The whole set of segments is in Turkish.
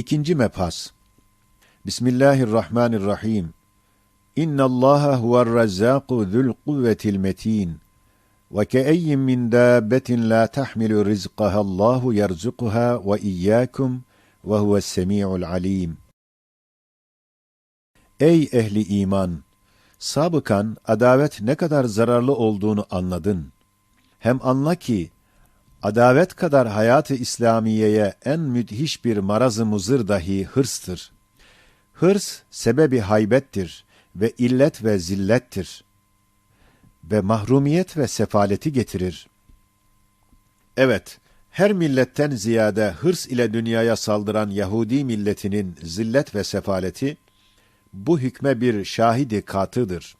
İkinci mebhas. Bismillahirrahmanirrahim. İnna Allaha huve'r-Rezzaku zul kuvvetil metin. Ve keeyyin min dabbetin la tahmilu rizqaha Allahu yerzukuha ve iyyakum ve huves semi'ul alim. Ey ehli iman! Sabıkan adavet ne kadar zararlı olduğunu anladın. Hem anla ki adavet kadar hayatı İslamiye'ye en müthiş bir marazı muzır dahi hırstır. Hırs sebebi haybettir ve illet ve zillettir ve mahrumiyet ve sefaleti getirir. Evet, her milletten ziyade hırs ile dünyaya saldıran Yahudi milletinin zillet ve sefaleti, bu hükme bir şahidi katıdır.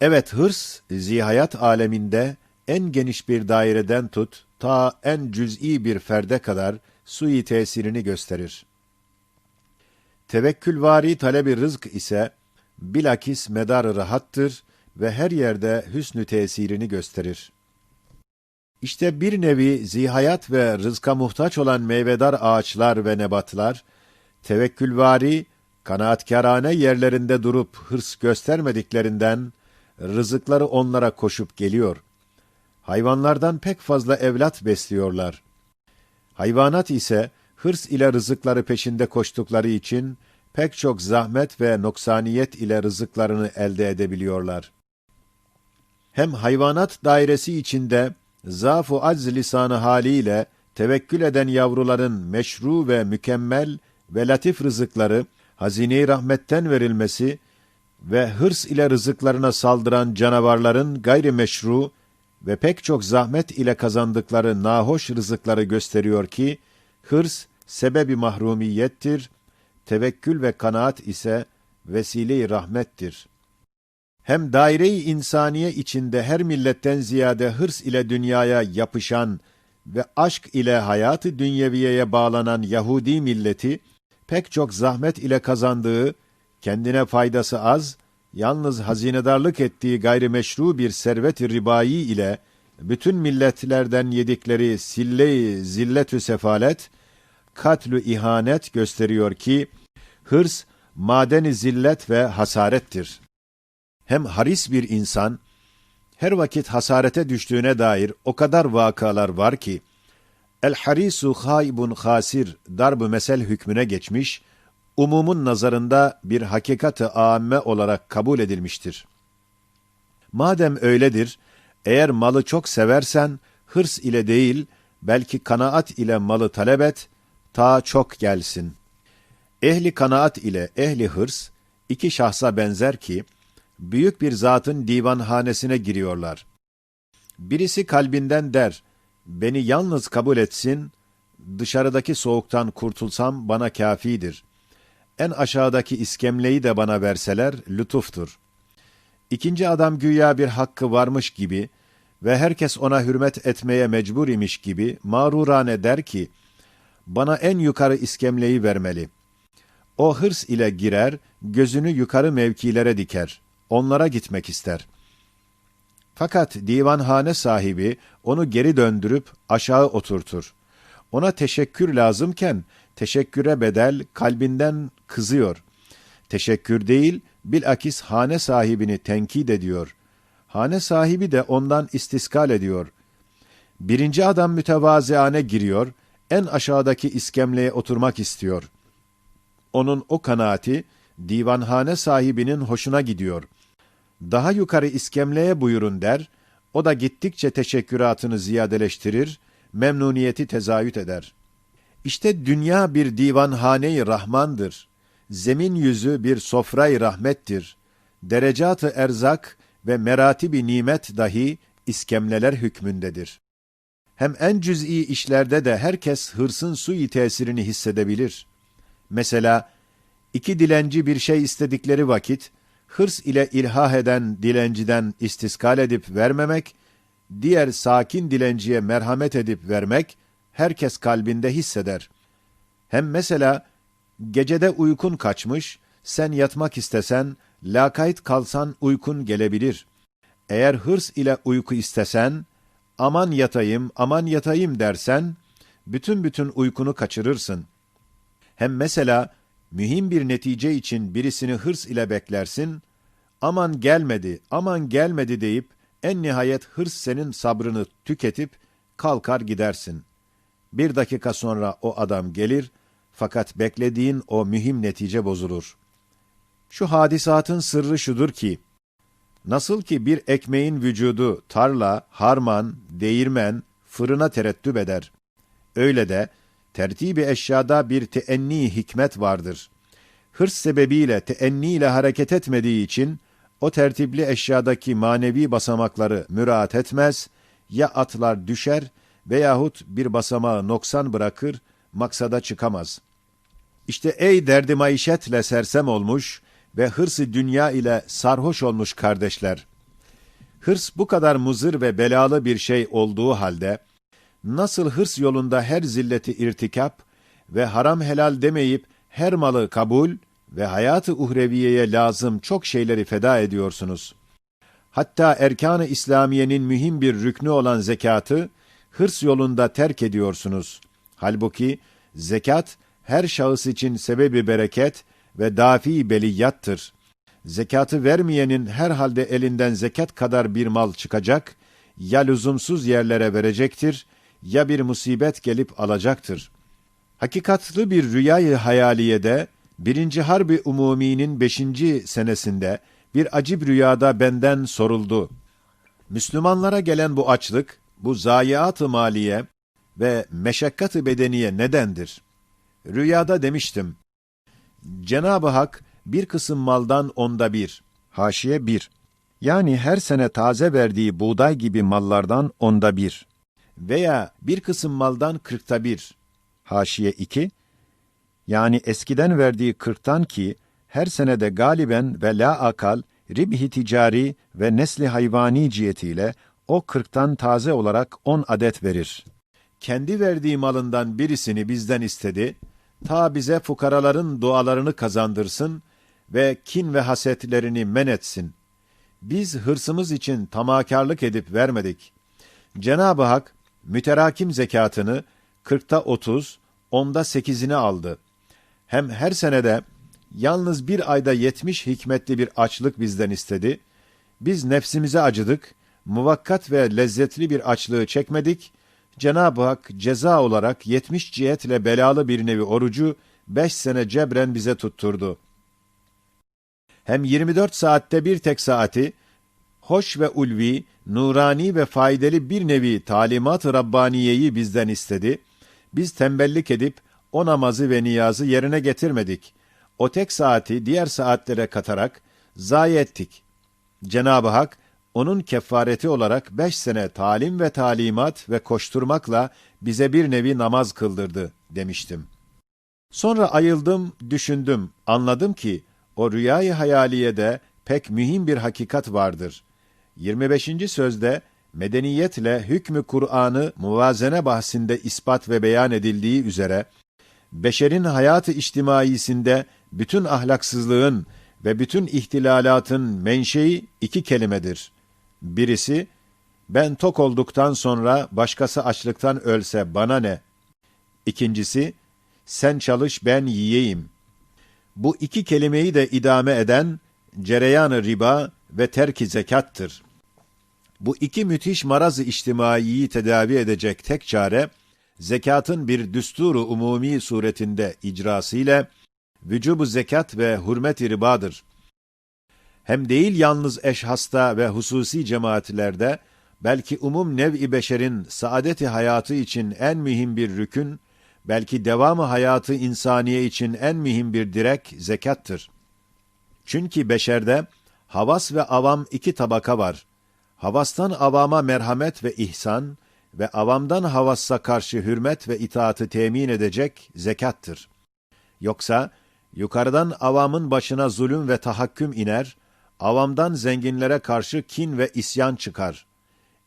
Evet, hırs, zihayat aleminde en geniş bir daireden tut, ta en cüz'i bir ferde kadar sui tesirini gösterir. Tevekkülvari talebi rızk ise, bilakis medar rahattır ve her yerde hüsnü tesirini gösterir. İşte bir nevi zihayat ve rızka muhtaç olan meyvedar ağaçlar ve nebatlar, tevekkülvari, kanaatkârane yerlerinde durup hırs göstermediklerinden, rızıkları onlara koşup geliyor. Hayvanlardan pek fazla evlat besliyorlar. Hayvanat ise hırs ile rızıkları peşinde koştukları için pek çok zahmet ve noksaniyet ile rızıklarını elde edebiliyorlar. Hem hayvanat dairesi içinde zafu acz lisanı haliyle tevekkül eden yavruların meşru ve mükemmel ve latif rızıkları hazine-i rahmetten verilmesi ve hırs ile rızıklarına saldıran canavarların gayrimeşru ve pek çok zahmet ile kazandıkları nahoş rızıkları gösteriyor ki, hırs sebebi mahrumiyettir, tevekkül ve kanaat ise vesile-i rahmettir. Hem daire-i insaniye içinde her milletten ziyade hırs ile dünyaya yapışan ve aşk ile hayatı dünyeviyeye bağlanan Yahudi milleti, pek çok zahmet ile kazandığı, kendine faydası az, yalnız hazinedarlık ettiği gayrimeşru bir servet-i ribai ile bütün milletlerden yedikleri sille-i zillet-ü sefalet, katlü ihanet gösteriyor ki, hırs, madeni zillet ve hasarettir. Hem haris bir insan, her vakit hasarete düştüğüne dair o kadar vakalar var ki, el harisu haybun hasir darb mesel hükmüne geçmiş, umumun nazarında bir hakikat-ı âme olarak kabul edilmiştir. Madem öyledir, eğer malı çok seversen, hırs ile değil, belki kanaat ile malı talep et, ta çok gelsin. Ehli kanaat ile ehli hırs, iki şahsa benzer ki, büyük bir zatın divanhanesine giriyorlar. Birisi kalbinden der, beni yalnız kabul etsin, dışarıdaki soğuktan kurtulsam bana kafidir. En aşağıdaki iskemleyi de bana verseler lütuftur. İkinci adam güya bir hakkı varmış gibi ve herkes ona hürmet etmeye mecbur imiş gibi mağrurane der ki, bana en yukarı iskemleyi vermeli. O hırs ile girer, gözünü yukarı mevkilere diker. Onlara gitmek ister. Fakat divanhane sahibi onu geri döndürüp aşağı oturtur. Ona teşekkür lazımken teşekküre bedel kalbinden kızıyor. Teşekkür değil, bilakis hane sahibini tenkit ediyor. Hane sahibi de ondan istiskal ediyor. Birinci adam mütevaziane giriyor, en aşağıdaki iskemleye oturmak istiyor. Onun o kanaati, divanhane sahibinin hoşuna gidiyor. Daha yukarı iskemleye buyurun der, o da gittikçe teşekküratını ziyadeleştirir, memnuniyeti tezahüt eder. İşte dünya bir divanhane-i rahmandır. Zemin yüzü bir sofra-i rahmettir. Derecat-ı erzak ve meratibi nimet dahi iskemleler hükmündedir. Hem en cüz'i işlerde de herkes hırsın sui tesirini hissedebilir. Mesela, iki dilenci bir şey istedikleri vakit, hırs ile ilhah eden dilenciden istiskal edip vermemek, diğer sakin dilenciye merhamet edip vermek, herkes kalbinde hisseder. Hem mesela, gecede uykun kaçmış, sen yatmak istesen, lakayt kalsan uykun gelebilir. Eğer hırs ile uyku istesen, aman yatayım, aman yatayım dersen, bütün bütün uykunu kaçırırsın. Hem mesela mühim bir netice için birisini hırs ile beklersin, aman gelmedi, aman gelmedi deyip en nihayet hırs senin sabrını tüketip kalkar gidersin. Bir dakika sonra o adam gelir fakat beklediğin o mühim netice bozulur. Şu hadisatın sırrı şudur ki, nasıl ki bir ekmeğin vücudu tarla, harman, değirmen, fırına terettüp eder. Öyle de tertibi eşyada bir teenni hikmet vardır. Hırs sebebiyle teenni ile hareket etmediği için o tertipli eşyadaki manevi basamakları müraat etmez, ya atlar düşer veyahut bir basamağı noksan bırakır, maksada çıkamaz. İşte ey derdi maişetle sersem olmuş ve hırsı dünya ile sarhoş olmuş kardeşler. Hırs bu kadar muzır ve belalı bir şey olduğu halde, nasıl hırs yolunda her zilleti irtikap ve haram helal demeyip her malı kabul ve hayatı uhreviyeye lazım çok şeyleri feda ediyorsunuz. Hatta erkan-ı İslamiyenin mühim bir rüknü olan zekatı hırs yolunda terk ediyorsunuz. Halbuki zekat her şahıs için sebebi bereket ve dafi beliyattır. Zekatı vermeyenin herhalde elinden zekat kadar bir mal çıkacak, ya lüzumsuz yerlere verecektir, ya bir musibet gelip alacaktır. Hakikatlı bir rüyayı hayaliyede, birinci Harbi Umumi'nin beşinci senesinde bir acib rüyada benden soruldu. Müslümanlara gelen bu açlık, bu zayiat-ı maliye ve meşakkat-ı bedeniye nedendir? Rüyada demiştim, Cenab-ı Hak bir kısım maldan onda bir, haşiye bir, yani her sene taze verdiği buğday gibi mallardan onda bir. Veya bir kısım maldan kırkta bir, haşiye iki, yani eskiden verdiği kırktan ki her senede galiben ve la akal ribhi ticari ve nesli hayvani cihetiyle o kırktan taze olarak on adet verir. Kendi verdiği malından birisini bizden istedi, ta bize fukaraların dualarını kazandırsın ve kin ve hasetlerini men etsin. Biz hırsımız için tamakarlık edip vermedik. Cenab-ı Hak müterakim zekatını kırkta otuz, onda sekizini aldı. Hem her senede yalnız bir ayda yetmiş hikmetli bir açlık bizden istedi. Biz nefsimize acıdık, muvakkat ve lezzetli bir açlığı çekmedik. Cenab-ı Hak ceza olarak yetmiş cihetle belalı bir nevi orucu beş sene cebren bize tutturdu. Hem 24 saatte bir tek saati, hoş ve ulvi, nurani ve faydalı bir nevi talimat-ı Rabbaniye'yi bizden istedi. Biz tembellik edip o namazı ve niyazı yerine getirmedik. O tek saati diğer saatlere katarak zayi ettik. Cenab-ı Hak, onun kefareti olarak beş sene talim ve talimat ve koşturmakla bize bir nevi namaz kıldırdı demiştim. Sonra ayıldım, düşündüm, anladım ki o rüyayı hayaliyede pek mühim bir hakikat vardır. 25. sözde medeniyetle hükmü Kur'an'ı muvazene bahsinde ispat ve beyan edildiği üzere beşerin hayatı içtimaisinde bütün ahlaksızlığın ve bütün ihtilalatın menşei iki kelimedir. Birisi, ben tok olduktan sonra başkası açlıktan ölse bana ne? İkincisi, sen çalış ben yiyeyim. Bu iki kelimeyi de idame eden, cereyanı riba ve terki zekattır. Bu iki müthiş maraz-ı içtimaiyi tedavi edecek tek çare, zekatın bir düsturu umumi suretinde icrası ile vücubu zekat ve hürmet-i ribadır. Hem değil yalnız eşhasta ve hususi cemaatlerde, belki umum nev-i beşerin saadeti hayatı için en mühim bir rükün, belki devamı hayatı insaniye için en mühim bir direk zekattır. Çünkü beşerde havas ve avam iki tabaka var. Havastan avama merhamet ve ihsan ve avamdan havassa karşı hürmet ve itaatı temin edecek zekattır. Yoksa yukarıdan avamın başına zulüm ve tahakküm iner, avamdan zenginlere karşı kin ve isyan çıkar.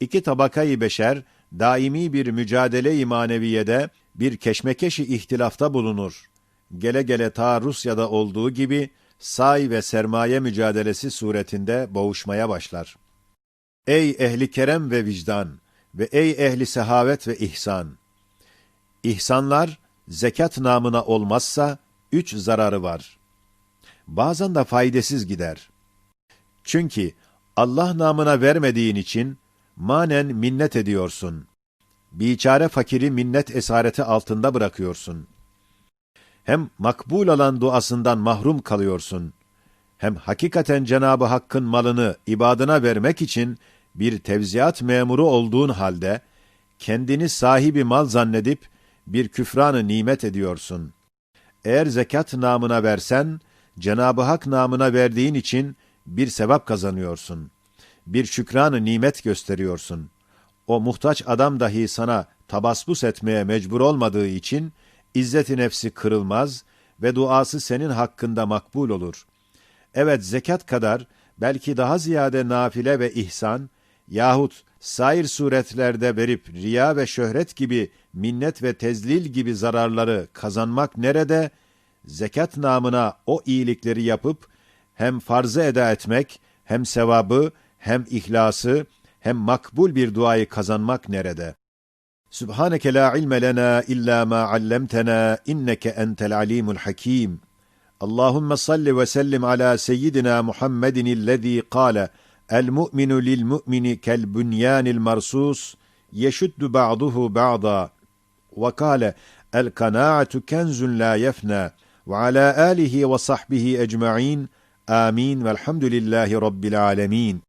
İki tabakayı beşer, daimi bir mücadele-i maneviyede bir keşmekeşi ihtilafta bulunur. Gele gele ta Rusya'da olduğu gibi say ve sermaye mücadelesi suretinde boğuşmaya başlar. Ey ehli kerem ve vicdan ve ey ehli sehavet ve ihsan! İhsanlar, zekat namına olmazsa üç zararı var. Bazen de faydasız gider. Çünkü Allah namına vermediğin için manen minnet ediyorsun. Biçare fakiri minnet esareti altında bırakıyorsun. Hem makbul olan duasından mahrum kalıyorsun. Hem hakikaten Cenabı Hakk'ın malını ibadına vermek için bir tevziat memuru olduğun halde kendini sahibi mal zannedip bir küfranı nimet ediyorsun. Eğer zekat namına versen, Cenab-ı Hak namına verdiğin için bir sevap kazanıyorsun. Bir şükranı nimet gösteriyorsun. O muhtaç adam dahi sana tabasbus etmeye mecbur olmadığı için izzeti nefsi kırılmaz ve duası senin hakkında makbul olur. Evet zekat kadar belki daha ziyade nafile ve ihsan yahut sair suretlerde verip riya ve şöhret gibi minnet ve tezlil gibi zararları kazanmak nerede? Zekat namına o iyilikleri yapıp hem farzı eda etmek, hem sevabı, hem ihlası, hem makbul bir duayı kazanmak nerede? Subhaneke la ilme lena illa ma allamtana inneke entel alimul hakim. Allahumme salli ve sellim ala seyyidina Muhammedin illezî kâle el mu'minu lil mu'mini kel bunyanil marsus yeşuddu ba'duhu ba'da ve kâle el kanaatu kenzun la yefna ve ala alihi ve sahbihi ecma'in Amin velhamdülillahi rabbil alemin.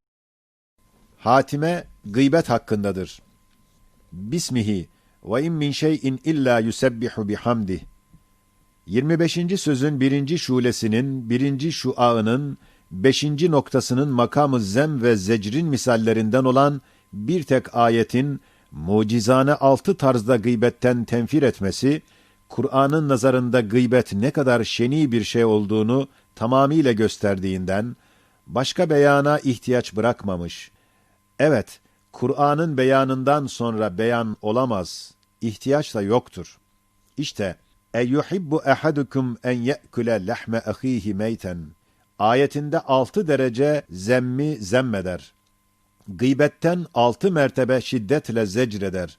Hatime gıybet hakkındadır. Bismihi ve in min şeyin illa yusebbihu bihamdih. 25. sözün birinci şulesinin, birinci şuağının, beşinci noktasının makamı zem ve zecrin misallerinden olan bir tek ayetin mucizane altı tarzda gıybetten tenfir etmesi, Kur'an'ın nazarında gıybet ne kadar şeni bir şey olduğunu tamamıyla gösterdiğinden, başka beyana ihtiyaç bırakmamış. Evet, Kur'an'ın beyanından sonra beyan olamaz, ihtiyaç da yoktur. İşte, eyyuhibbu ehadukum en ye'kule lehme ahihi meyten ayetinde altı derece zemmi zemmeder. Gıybetten altı mertebe şiddetle zecreder.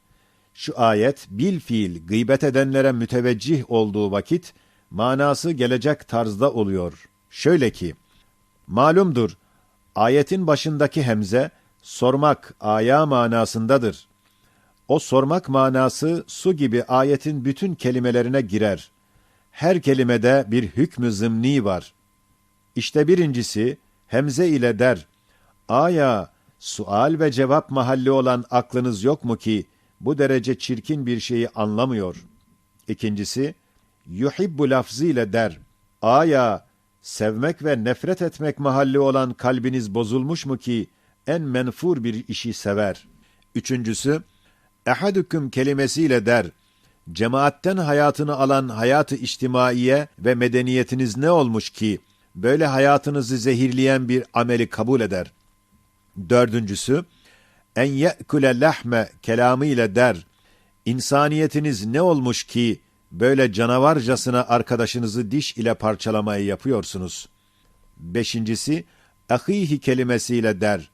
Şu ayet bil fiil gıybet edenlere müteveccih olduğu vakit manası gelecek tarzda oluyor. Şöyle ki, malumdur, ayetin başındaki hemze sormak aya manasındadır. O sormak manası su gibi ayetin bütün kelimelerine girer. Her kelimede bir hükmü zımni var.'' İşte birincisi hemze ile der. Aya, sual ve cevap mahalli olan aklınız yok mu ki bu derece çirkin bir şeyi anlamıyor? İkincisi, yuhibbu lafzı ile der. Aya, sevmek ve nefret etmek mahalli olan kalbiniz bozulmuş mu ki en menfur bir işi sever? Üçüncüsü, ehadüküm kelimesiyle der. Cemaatten hayatını alan hayatı içtimaiye ve medeniyetiniz ne olmuş ki, böyle hayatınızı zehirleyen bir ameli kabul eder. Dördüncüsü, en ye'kule lahme kelamı ile der, insaniyetiniz ne olmuş ki, böyle canavarcasına arkadaşınızı diş ile parçalamayı yapıyorsunuz. Beşincisi, ahihi kelimesiyle der,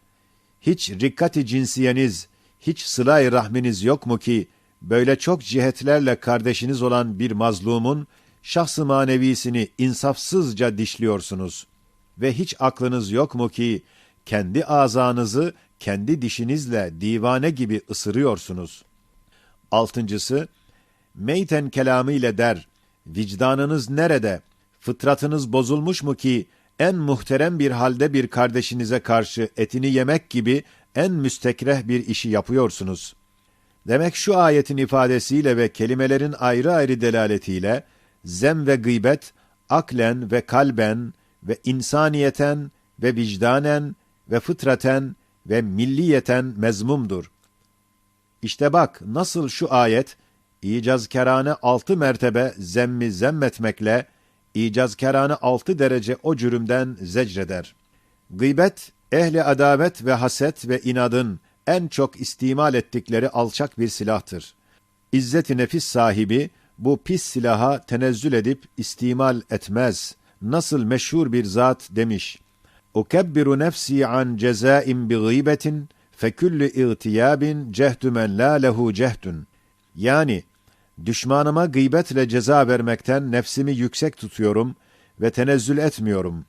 hiç rikkati cinsiyeniz, hiç sıla rahminiz yok mu ki, böyle çok cihetlerle kardeşiniz olan bir mazlumun, şahsı manevisini insafsızca dişliyorsunuz. Ve hiç aklınız yok mu ki, kendi azanızı kendi dişinizle divane gibi ısırıyorsunuz. Altıncısı, meyten kelamı ile der, vicdanınız nerede, fıtratınız bozulmuş mu ki, en muhterem bir halde bir kardeşinize karşı etini yemek gibi en müstekreh bir işi yapıyorsunuz. Demek şu ayetin ifadesiyle ve kelimelerin ayrı ayrı delaletiyle, zem ve gıybet, aklen ve kalben ve insaniyeten ve vicdanen ve fıtraten ve milliyeten mezmumdur. İşte bak nasıl şu ayet, icazkerane altı mertebe zemmi zemmetmekle, icazkerane altı derece o cürümden zecreder. Gıybet, ehli adavet ve haset ve inadın en çok istimal ettikleri alçak bir silahtır. İzzet-i nefis sahibi, bu pis silaha tenezzül edip istimal etmez. Nasıl meşhur bir zat demiş. Ukebbiru nefsi an cezaim bi gıybetin feküllü irtiyabin cehdü men la lehu cehdün. Yani Düşmanıma gıybetle ceza vermekten nefsimi yüksek tutuyorum ve tenezzül etmiyorum.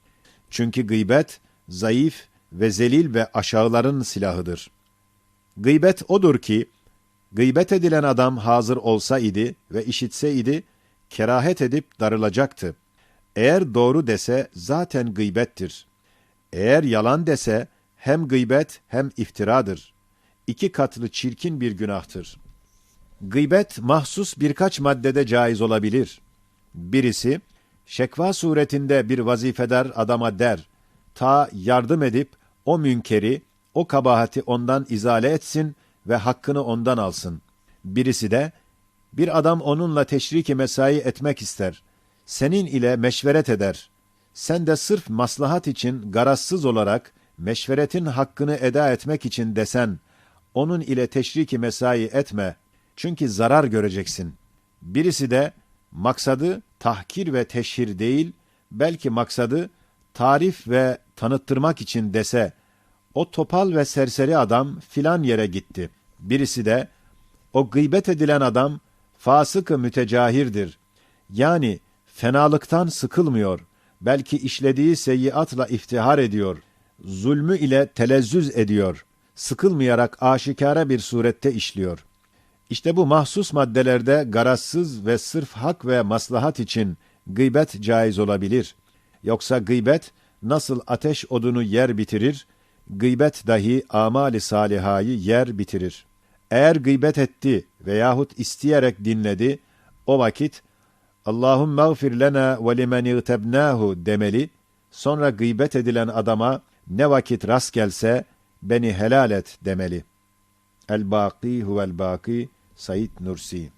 Çünkü gıybet, zayıf ve zelil ve aşağıların silahıdır. Gıybet odur ki, gıybet edilen adam hazır olsa idi ve işitse idi, kerahet edip darılacaktı. Eğer doğru dese zaten gıybettir. Eğer yalan dese hem gıybet hem iftiradır. İki katlı çirkin bir günahtır. Gıybet mahsus birkaç maddede caiz olabilir. Birisi, şekva suretinde bir vazifedar adama der, ta yardım edip o münkeri, o kabahati ondan izale etsin ve hakkını ondan alsın. Birisi de, bir adam onunla teşriki mesai etmek ister. Senin ile meşveret eder. Sen de sırf maslahat için garazsız olarak meşveretin hakkını eda etmek için desen, onun ile teşriki mesai etme. Çünkü zarar göreceksin. Birisi de maksadı tahkir ve teşhir değil, belki maksadı tarif ve tanıttırmak için dese, o topal ve serseri adam filan yere gitti. Birisi de, o gıybet edilen adam fasık-ı mütecahirdir. Yani fenalıktan sıkılmıyor. Belki işlediği seyyiatla iftihar ediyor. Zulmü ile telezzüz ediyor. Sıkılmayarak aşikare bir surette işliyor. İşte bu mahsus maddelerde garazsız ve sırf hak ve maslahat için gıybet caiz olabilir. Yoksa gıybet nasıl ateş odunu yer bitirir, gıybet dahi amali salihayı yer bitirir. Eğer gıybet etti veyahut isteyerek dinledi, o vakit Allahümme gfir lena ve limen irtebnahu demeli, sonra gıybet edilen adama ne vakit rast gelse beni helal et demeli. El-Baki huvel-Baki Said Nursi